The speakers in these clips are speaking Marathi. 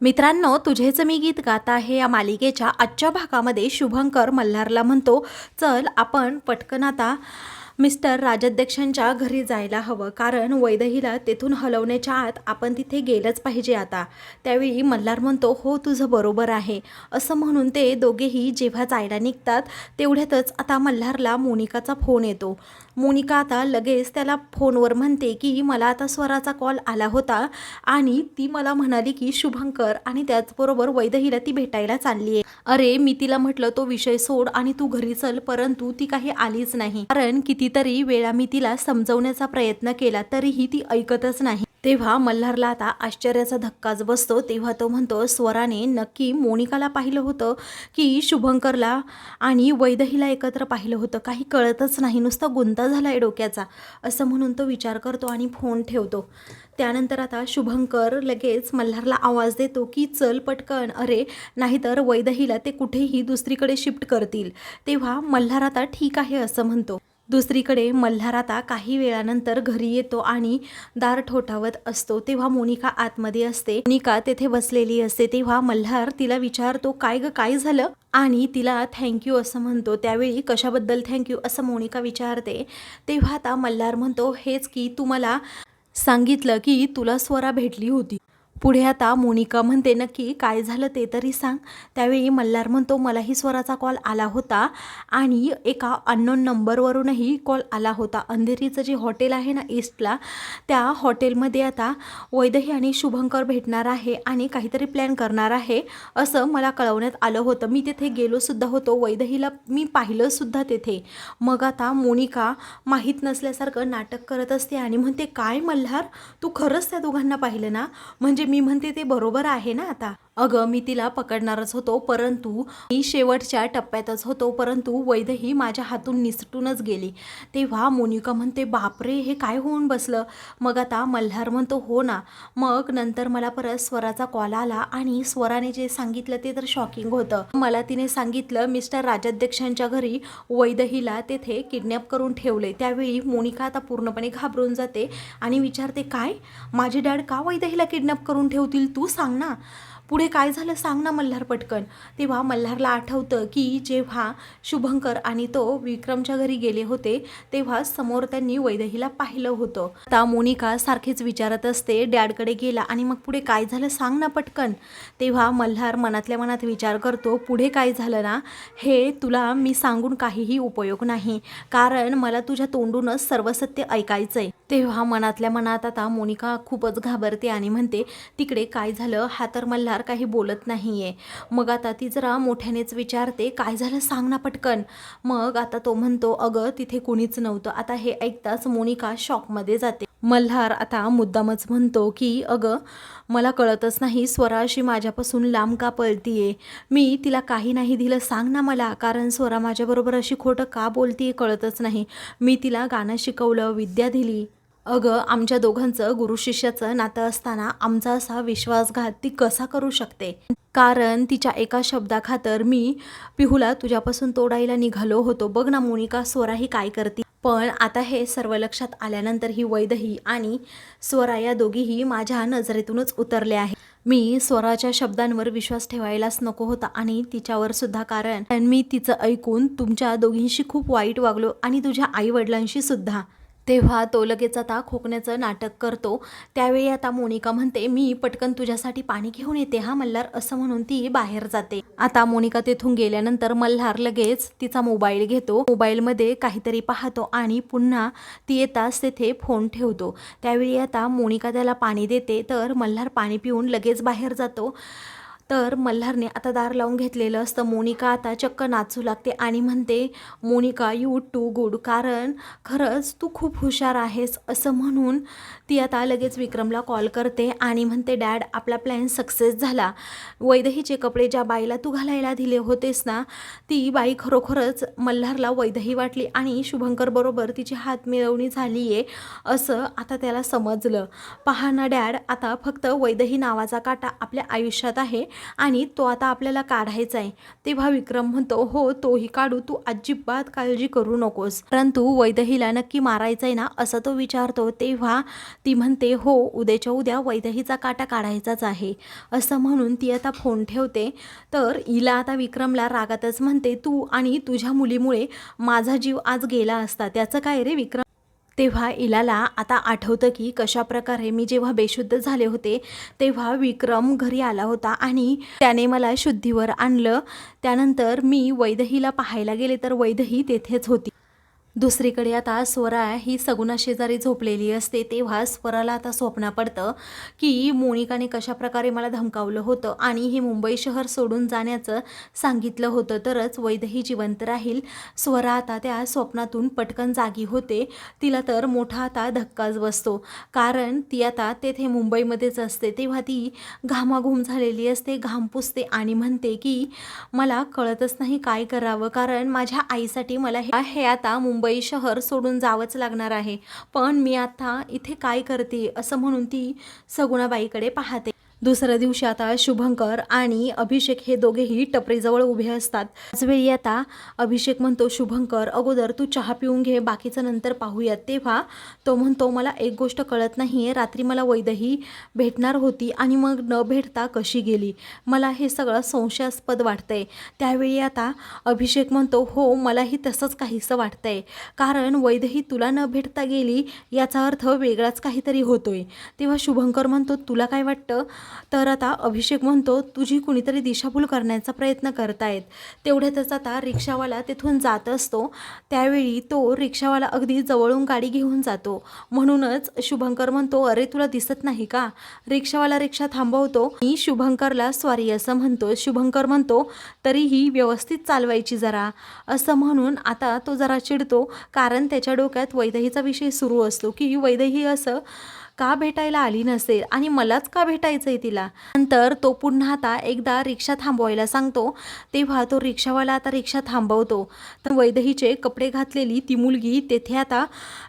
मित्रांनो तुझेच मी गीत गात आहे. या मालिकेच्या आजच्या भागामध्ये शुभंकर मल्हारला म्हणतो चल आपण पटकन आता मिस्टर राजाध्यक्षांच्या घरी जायला हवं. कारण वैदहीला तेथून हलवण्याच्या आत आपण तिथे गेलंच पाहिजे आता. त्यावेळी मल्हार म्हणतो हो तुझं बरोबर आहे. असं म्हणून ते दोघेही जेव्हा जायला निघतात तेवढ्यातच आता मल्हारला मोनिकाचा फोन येतो. मोनिका आता लगेच त्याला फोनवर म्हणते की मला आता स्वराचा कॉल आला होता आणि ती मला म्हणाली की शुभंकर आणि त्याचबरोबर वैदहीला ती भेटायला चालली आहे. अरे मी तिला म्हटलं तो विषय सोड आणि तू घरी चल परंतु ती काही आलीच नाही. कारण किती कितीतरी वेळा मी तिला समजवण्याचा प्रयत्न केला तरीही ती ऐकतच नाही. तेव्हा मल्हारला आता आश्चर्याचा धक्काच बसतो. तेव्हा तो म्हणतो स्वराने नक्की मोनिकाला पाहिलं होतं की शुभंकरला आणि वैदहीला एकत्र पाहिलं होतं. काही कळतच नाही. नुसता गुंता झाला आहे डोक्याचा. असं म्हणून तो विचार करतो आणि फोन ठेवतो. त्यानंतर आता शुभंकर लगेच मल्हारला आवाज देतो की चल पटकन. अरे नाहीतर वैदहीला ते कुठेही दुसरीकडे शिफ्ट करतील. तेव्हा मल्हार आता ठीक आहे असं म्हणतो. दुसरीकडे मल्हार आता काही वेळानंतर घरी येतो आणि दार ठोठावत असतो. तेव्हा मोनिका आतमध्ये असते. मोनिका तेथे बसलेली असते. तेव्हा मल्हार तिला विचारतो काय ग काय झालं? आणि तिला थँक्यू असं म्हणतो. त्यावेळी कशाबद्दल थँक्यू असं मोनिका विचारते. तेव्हा आता मल्हार म्हणतो हेच की तू मला सांगितलं की तुला स्वरा भेटली होती. पुढे आता मोनिका म्हणते नक्की काय झालं ते तरी सांग. त्यावेळी मल्हार म्हणतो मलाही स्वराचा कॉल आला होता आणि एका अननोन नंबरवरूनही कॉल आला होता. अंधेरीचं जे हॉटेल आहे ना ईस्टला त्या हॉटेलमध्ये आता वैदही आणि शुभंकर भेटणार आहे आणि काहीतरी प्लॅन करणार आहे असं मला कळवण्यात आलं होतं. मी तिथे गेलोसुद्धा होतो. वैदहीला मी पाहिलंसुद्धा तेथे. मग आता मोनिका माहीत नसल्यासारखं नाटक करत असते आणि म्हणते काय मल्हार तू खरंच त्या दोघांना पाहिलं ना? म्हणजे म्हणजे मी म्हणते ते बरोबर आहे ना आता? अगं मी तिला पकडणारच होतो परंतु मी शेवटच्या टप्प्यातच होतो परंतु वैदही माझ्या हातून निसटूनच गेली. तेव्हा मोनिका म्हणते बापरे हे काय होऊन बसलं? मग आता मल्हार म्हणतो हो ना. मग नंतर मला परत स्वराचा कॉल आला आणि स्वराने जे सांगितलं ते तर शॉकिंग होतं. मला तिने सांगितलं मिस्टर राजाध्यक्षांच्या घरी वैदहीला तेथे किडनॅप करून ठेवले. त्यावेळी मोनिका आता पूर्णपणे घाबरून जाते आणि विचारते काय? माझे डॅड का वैदहीला किडनॅप करून ठेवतील? तू सांग ना. पुढे काय झालं सांग ना मल्हार पटकन. तेव्हा मल्हारला आठवतं की जेव्हा शुभंकर आणि तो विक्रमच्या घरी गेले होते तेव्हा समोर त्यांनी वैदहीला पाहिलं होतं. आता मोनिका सारखीच विचारत असते डॅडकडे गेला आणि मग पुढे काय झालं सांग ना पटकन. तेव्हा मल्हार मनातल्या मनात विचार करतो पुढे काय झालं ना? हे तुला मी सांगून काहीही उपयोग नाही. कारण मला तुझ्या तोंडूनच सर्व सत्य ऐकायचं आहे तेव्हा मनातल्या मनात आता मोनिका खूपच घाबरते आणि म्हणते तिकडे काय झालं? हा तर मल्हार काही बोलत नाही आहे मग आता ती जरा मोठ्यानेच विचारते काय झालं सांग ना पटकन. मग आता तो म्हणतो अगं तिथे कुणीच नव्हतं. आता हे ऐकताच मोनिका शॉकमध्ये जाते. मल्हार आता मुद्दामच म्हणतो की अगं मला कळतच नाही स्वरा अशी माझ्यापासून लांब का पळतीये? मी तिला काही नाही दिलं सांग ना मला. कारण स्वरा माझ्याबरोबर अशी खोटं का बोलतीये कळतच नाही. मी तिला गाणं शिकवलं विद्या दिली. अगं आमच्या दोघांचं गुरु शिष्याचं नातं असताना आमचा असा विश्वासघात ती कसा करू शकते? कारण तिच्या एका शब्दाखातर मी पिहूला तुझ्यापासून तोडायला निघालो होतो. बघ ना मोनिका स्वरा ही काय करते? पण आता हे सर्व लक्षात आल्यानंतर ही वैदही आणि स्वरा या दोघीही माझ्या नजरेतूनच उतरले आहे मी स्वराच्या शब्दांवर विश्वास ठेवायलाच नको होता आणि तिच्यावर सुद्धा कारण मी तिचं ऐकून तुमच्या दोघींशी खूप वाईट वागलो आणि तुझ्या आई वडिलांशी सुद्धा. तेव्हा तो लगेच आता खोकण्याचं नाटक करतो. त्यावेळी आता मोनिका म्हणते मी पटकन तुझ्यासाठी पाणी घेऊन येते हा मल्हार असं म्हणून ती बाहेर जाते. आता मोनिका तेथून गेल्यानंतर मल्हार लगेच तिचा मोबाईल घेतो. मोबाईलमध्ये काहीतरी पाहतो आणि पुन्हा ती येताच तेथे फोन ठेवतो. त्यावेळी आता मोनिका त्याला पाणी देते तर मल्हार पाणी पिऊन लगेच बाहेर जातो. तर मल्हारने आता दार लावून घेतलेलं असतं. मोनिका आता चक्क नाचू लागते आणि म्हणते मोनिका यू टू गुड कारण खरंच तू खूप हुशार आहेस. असं म्हणून ती आता लगेच विक्रमला कॉल करते आणि म्हणते डॅड आपला प्लॅन सक्सेस झाला. वैदहीचे कपडे ज्या बाईला तू घालायला दिले होतेस ना ती बाई खरोखरच मल्हारला वैदही वाटली आणि शुभंकरबरोबर तिची हात मिळवणी झाली आहे असं आता त्याला समजलं. पहा ना डॅड आता फक्त वैदही नावाचा काटा आपल्या आयुष्यात आहे. आणि तो आता आपल्याला काढायचा आहे. तेव्हा विक्रम म्हणतो हो तोही काढू. तू अजिबात काळजी करू नकोस. परंतु वैदहीला नक्की मारायचं आहे ना असं तो विचारतो. तेव्हा ती म्हणते हो उद्याच्या उद्या वैदहीचा काटा काढायचाच आहे. असं म्हणून ती आता फोन ठेवते. तर हिला आता विक्रमला रागातच म्हणते तू आणि तुझ्या मुलीमुळे माझा जीव आज गेला असता. त्याचं काय रे विक्रम? तेव्हा इलाला आता आठवतं की कशा प्रकारे मी जेव्हा बेशुद्ध झाले होते तेव्हा विक्रम घरी आला होता आणि त्याने मला शुद्धीवर आणलं. त्यानंतर मी वैदहीला पाहायला गेले तर वैदही तेथेच होती. दुसरीकडे आता स्वरा ही सगुणाशेजारी झोपलेली असते तेव्हा स्वराला आता स्वप्न पडतं की मोनिकाने कशा प्रकारे मला धमकावलं होतं आणि हे मुंबई शहर सोडून जाण्याचं सांगितलं होतं. तरच वैदही जिवंत राहील. स्वरा आता त्या स्वप्नातून पटकन जागी होते. तिला तर मोठा आता धक्काच बसतो. कारण ती आता तेथे मुंबईमध्येच असते. तेव्हा ती घामाघूम झालेली असते घाम पुसते आणि म्हणते की मला कळतच नाही काय करावं. कारण माझ्या आईसाठी मला हे आता मुंबई शहर सोडून जावंच लागणार आहे. पण मी आता इथे काय करते असं म्हणून ती सगुणाबाईकडे पाहते. दुसऱ्या दिवशी आता शुभंकर आणि अभिषेक हे दोघेही टपरीजवळ उभे असतात. त्याचवेळी आता अभिषेक म्हणतो शुभंकर अगोदर तू चहा पिऊन घे बाकीचं नंतर पाहूयात. तेव्हा तो म्हणतो मला एक गोष्ट कळत नाही आहे रात्री मला वैदही भेटणार होती आणि मग न भेटता कशी गेली? मला हे सगळं संशयास्पद वाटतंय. त्यावेळी आता अभिषेक म्हणतो हो मलाही तसंच काहीसं वाटतंय. कारण वैदही तुला न भेटता गेली याचा अर्थ वेगळाच काहीतरी होतोय. तेव्हा शुभंकर म्हणतो तुला काय वाटतं? तर आता अभिषेक म्हणतो तुझी कुणीतरी दिशाभूल करण्याचा प्रयत्न करतायत. तेवढ्यातच आता रिक्षावाला तिथून जात असतो. त्यावेळी तो रिक्षावाला अगदी जवळून गाडी घेऊन जातो. म्हणूनच शुभंकर म्हणतो अरे तुला दिसत नाही का? रिक्षावाला रिक्षा थांबवतो मी शुभंकरला स्वारी असं म्हणतो. शुभंकर म्हणतो तरीही व्यवस्थित चालवायची जरा. असं म्हणून आता तो जरा चिडतो कारण त्याच्या डोक्यात वैदहीचा विषय सुरू असतो की वैदही असं का भेटायला आली नसेल आणि मलाच का भेटायचं आहे तिला? नंतर तो पुन्हा आता एकदा रिक्षा थांबवायला सांगतो. तेव्हा तो रिक्षावाला आता रिक्षा थांबवतो. तर वैदहीचे कपडे घातलेली ती मुलगी तेथे आता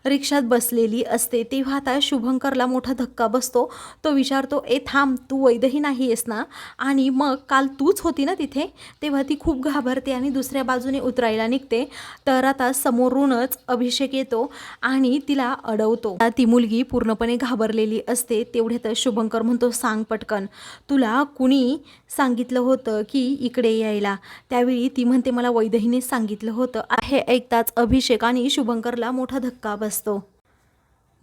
रिक्षात बसलेली असते. तेव्हा आता शुभंकरला मोठा धक्का बसतो. तो विचारतो ए थांब तू वैदही नाही आहेस ना? आणि मग काल तूच होती ना तिथे? तेव्हा ती खूप घाबरते आणि दुसऱ्या बाजूने उतरायला निघते. तर आता समोरूनच अभिषेक येतो आणि तिला अडवतो. ती मुलगी पूर्णपणे घाबरलेली असते तेवढ्यातच शुभंकर म्हणतो सांग पटकन तुला कुणी सांगितलं होतं की इकडे यायला? त्यावेळी ती म्हणते मला वैदहीने सांगितलं होतं. हे ऐकताच अभिषेक आणि शुभंकरला मोठा धक्का बसतो.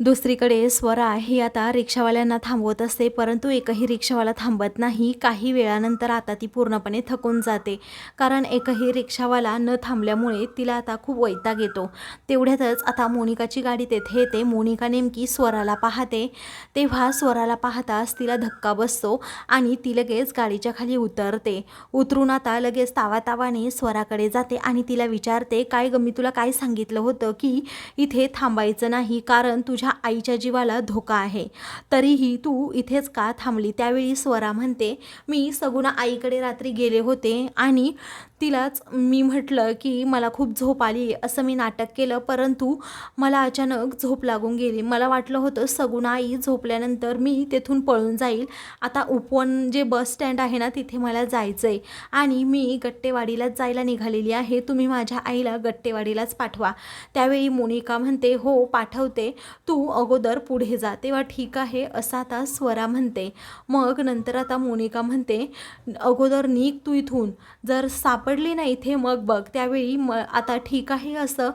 दुसरीकडे स्वरा ही आता रिक्षावाल्यांना थांबवत असते परंतु एकही रिक्षावाला थांबत नाही. काही वेळानंतर आता ती पूर्णपणे थकून जाते. कारण एकही रिक्षावाला न थांबल्यामुळे तिला आता खूप वैताग येतो. तेवढ्यातच आता मोनिकाची गाडी तेथे येते. मोनिका नेमकी स्वराला पाहते. तेव्हा स्वराला पाहताच तिला धक्का बसतो आणि ती लगेच गाडीच्या खाली उतरते. उतरून आता लगेच तावातावाने स्वराकडे जाते आणि तिला विचारते काय गमी मी तुला काय सांगितलं होतं की इथे थांबायचं नाही? कारण तुझ्या आईच्या जीवाला धोका आहे. तरीही तू इथेच का थांबली? त्यावेळी स्वरा म्हणते मी सगुणा आईकडे रात्री गेले होते आणि तिलाच मी म्हटलं की मला खूप झोप आली असं मी नाटक केलं. परंतु मला अचानक झोप लागून गेली. मला वाटलं होतं सगुण आई झोपल्यानंतर मी तेथून पळून जाईल. आता उपवन जे बस स्टँड आहे ना तिथे मला जायचं आहे आणि मी गट्टेवाडीलाच जायला निघालेली आहे. तुम्ही माझ्या आईला गट्टेवाडीलाच पाठवा. त्यावेळी मोनिका म्हणते हो पाठवते. तू अगोदर पुढे जा. तेव्हा ठीक आहे असं आता स्वरा म्हणते. मग नंतर आता मोनिका म्हणते अगोदर निघ तू इथून. जर सापडली ना इथे मग बघ त्यावेळी म आता ठीक आहे असं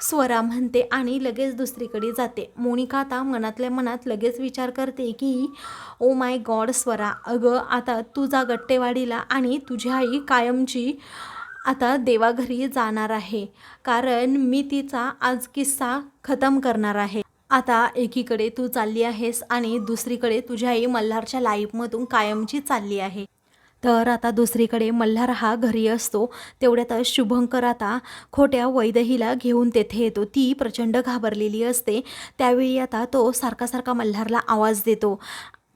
स्वरा म्हणते आणि लगेच दुसरीकडे जाते. मोनिका आता मनातल्या मनात लगेच विचार करते की ओ माय गॉड स्वरा अगं आता तुझा गट्टेवाडीला आणि तुझी आई कायमची आता देवाघरी जाणार आहे. कारण मी तिचा आज किस्सा खतम करणार आहे. आता एकीकडे तू चालली आहेस आणि दुसरीकडे तुझी आई मल्हारच्या लाईफमधून कायमची चालली आहे. तर आता दुसरीकडे मल्हार हा घरी असतो. तेवढ्यातच शुभंकर आता खोट्या वैदहीला घेऊन तेथे येतो. ती प्रचंड घाबरलेली असते. त्यावेळी आता तो सारखा सारखा मल्हारला आवाज देतो.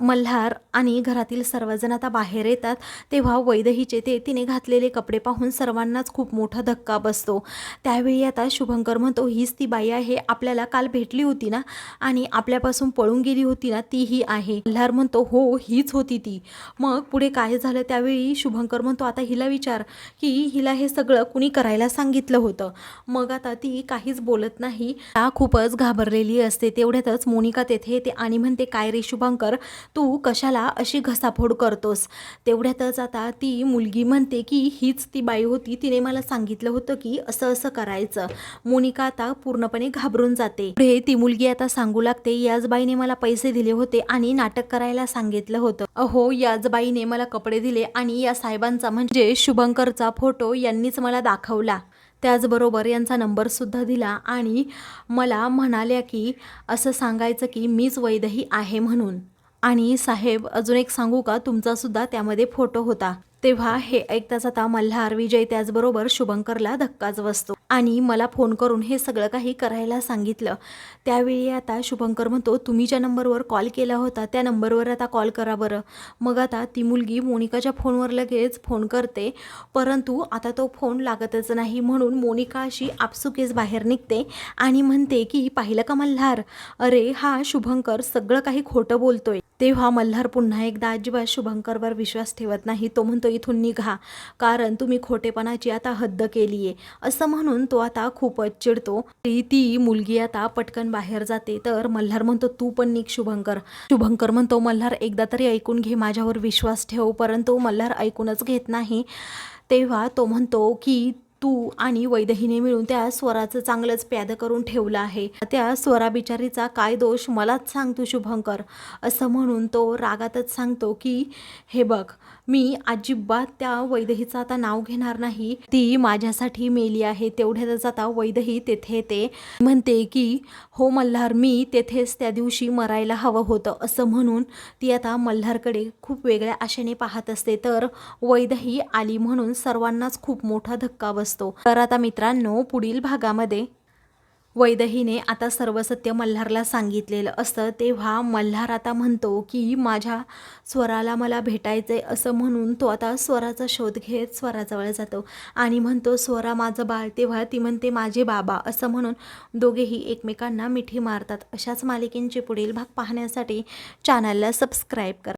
मल्हार आणि घरातील सर्वजण आता बाहेर येतात. तेव्हा वैदहीचे ते तिने घातलेले कपडे पाहून सर्वांनाच खूप मोठा धक्का बसतो. त्यावेळी आता शुभंकर म्हणतो हीच ती बाई आहे आपल्याला काल भेटली होती ना? आणि आपल्यापासून पळून गेली होती ना ती ही आहे. मल्हार म्हणतो हो हीच होती ती. मग पुढे काय झालं? त्यावेळी शुभंकर म्हणतो आता हिला विचार की हिला हे सगळं कुणी करायला सांगितलं होतं? मग आता ती काहीच बोलत नाही. ता खूपच घाबरलेली असते. तेवढ्यातच मोनिका तेथे येते आणि म्हणते काय रे शुभंकर? तू कशाला अशी घसाफोड करतोस? तेवढ्यातच आता ती मुलगी म्हणते की हीच ती बाई होती तिने मला सांगितलं होतं की असं असं करायचं. मोनिका आता पूर्णपणे घाबरून जाते. पुढे ती मुलगी आता सांगू लागते याच बाईने मला पैसे दिले होते आणि नाटक करायला सांगितलं होतं. अहो याच बाईने मला कपडे दिले आणि या साहेबांचा म्हणजे शुभंकरचा फोटो यांनीच मला दाखवला. त्याचबरोबर यांचा नंबरसुद्धा दिला आणि मला म्हणाल्या की असं सांगायचं की मीच वैदही आहे म्हणून. आणि साहेब अजून एक सांगू का? तुमचासुद्धा त्यामध्ये फोटो होता. तेव्हा हे ऐकताच आता मल्हार विजय त्याचबरोबर शुभंकरला धक्काच बसतो. आणि मला फोन करून हे सगळं काही करायला सांगितलं. त्यावेळी आता शुभंकर म्हणतो तुम्ही ज्या नंबरवर कॉल केला होता त्या नंबरवर आता कॉल करा बरं. मग आता ती मुलगी मोनिकाच्या फोनवर लगेच फोन करते परंतु आता तो फोन लागतच नाही म्हणून मोनिका अशी आपसुकेच बाहेर निघते आणि म्हणते की पाहिलं का मल्हार? अरे हा शुभंकर सगळं काही खोटं बोलतोय. तेव्हा मल्हार पुन्हा एकदा अजिबात शुभंकरवर विश्वास ठेवत नाही तो म्हणतो इथून निघा. कारण तुम्ही खोटेपणाची आता हद्द केली आहे असं म्हणून तो आता खूपच चिडतो. ती मुलगी आता पटकन बाहेर जाते. तर मल्हार म्हणतो तू पण निघ शुभंकर. शुभंकर म्हणतो मल्हार एकदा तरी ऐकून घे माझ्यावर विश्वास ठेव. परंतु मल्हार ऐकूनच घेत नाही. तेव्हा तो म्हणतो की तू आणि वैदहीने मिळून त्या स्वराचं चांगलंच प्याद करून ठेवलं आहे. त्या स्वरा बिचारीचा काय दोष मलाच सांग तू शुभंकर. असं म्हणून तो रागातच सांगतो की हे बघ मी अजिबात त्या वैदहीचं आता नाव घेणार नाही. ती माझ्यासाठी मेली आहे. तेवढ्यातच आता वैदही तेथे येते. म्हणते की हो मल्हार मी तेथेच त्या दिवशी मरायला हवं होतं असं म्हणून ती आता मल्हारकडे खूप वेगळ्या आशेने पाहत असते. तर वैदही आली म्हणून सर्वांनाच खूप मोठा धक्का बस असतो. तर आता मित्रांनो पुढील भागामध्ये वैदहीने आता सर्व सत्य मल्हारला सांगितलेलं असतं. तेव्हा मल्हार आता म्हणतो की माझ्या स्वराला मला भेटायचंय असं म्हणून तो आता स्वराचा शोध घेत स्वराजवळ जातो. आणि म्हणतो स्वरा माझं बाळ. तेव्हा ती म्हणते माझे बाबा. असं म्हणून दोघेही एकमेकांना मिठी मारतात. अशाच मालिकेंचे पुढील भाग पाहण्यासाठी चॅनलला सबस्क्राईब करा.